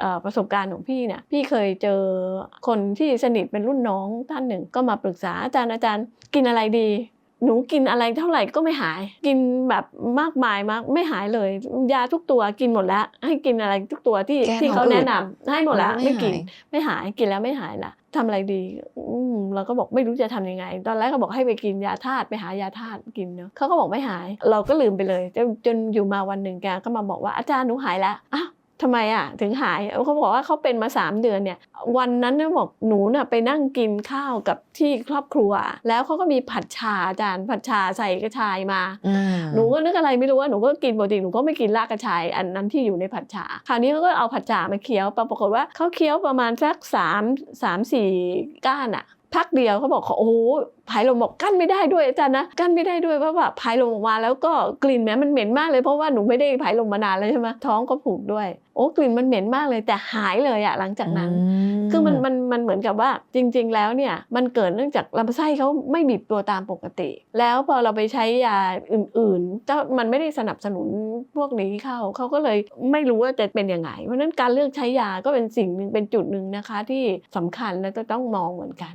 เอ่อประสบการณ์ของพี่เนี่ยพี่เคยเจอคนที่สนิทเป็นรุ่นน้องท่านหนึ่ง ก็มาปรึกษาอาจารย์อาจารย์กินอะไรดีหนูกินอะไรเท่าไหร่ก็ไม่หาย กินแบบมากมายมากไม่หายเลย ยาทุกตัวกินหมดแล้ว ให้กินอะไรทุกตัวที่แก้ที่เขาท้องอืดแนะนำให้หมดแล้วไม่ไม่กินหายไม่หายกินแล้วไม่หายละทำอะไรดีอืมเราก็บอกไม่รู้จะทำยังไง ตอนแรกก็บอกให้ไปกินยาธาตุไปหายาธาตุกินเนาะเขาก็บอกไม่หาย เราก็ลืมไปเลยจนจนอยู่มาวันหนึ่งแกก็มาบอกว่าอาจารย์หนูหายแล้วอ้าว ทำไมอะถึงหายเขาบอกว่าเขาเป็นมาสามเดือนเนี่ย วันนั้นเนี่ยบอกหนูน่ะไปนั่งกินข้าวกับที่ครอบครัว แล้วเขาก็มีผัดชาอาจารย์ผัดชาใส่กระชายมาอืมหนูก็นึกอะไรไม่รู้ว่าหนูก็กินปกติหนูก็ไม่กินรากกระชายอันนั้นที่อยู่ในผัดฉาคราวนี้เขาก็เอาผัดฉามาเคี้ยวปรากฏว่าเขาเคี้ยวประมาณสักสามสามสี่ก้านอะ พักเดียวเขาบอกเขาโอ้โหผายลมบอกกั้นไม่ได้ด้วยอาจารย์นะกั้นไม่ได้ด้วยเพราะว่าผายลมออกมาแล้วก็กลิ่นแม้มันเหม็นมากเลยเพราะว่าหนูไม่ได้ผายลมมานานแล้วใช่ไหมท้องก็ผูกด้วย โอ้กลิ่นมันเหม็นมากเลยแต่หายเลยอะหลังจากนั้น คือมันมันมันเหมือนกับว่าจริง ๆ แล้วเนี่ยมันเกิดเนื่องจากลำไส้เขาไม่บีบตัวตามปกติ แล้วพอเราไปใช้ยาอื่นๆถ้ามันไม่ได้สนับสนุนพวกนี้เข้าเขาก็เลยไม่รู้ว่าจะเป็นยังไงเพราะฉะนั้นการเลือกใช้ยาก็เป็นสิ่งหนึ่งเป็นจุดหนึ่งนะคะที่สำคัญและก็ต้องมองเหมือนกัน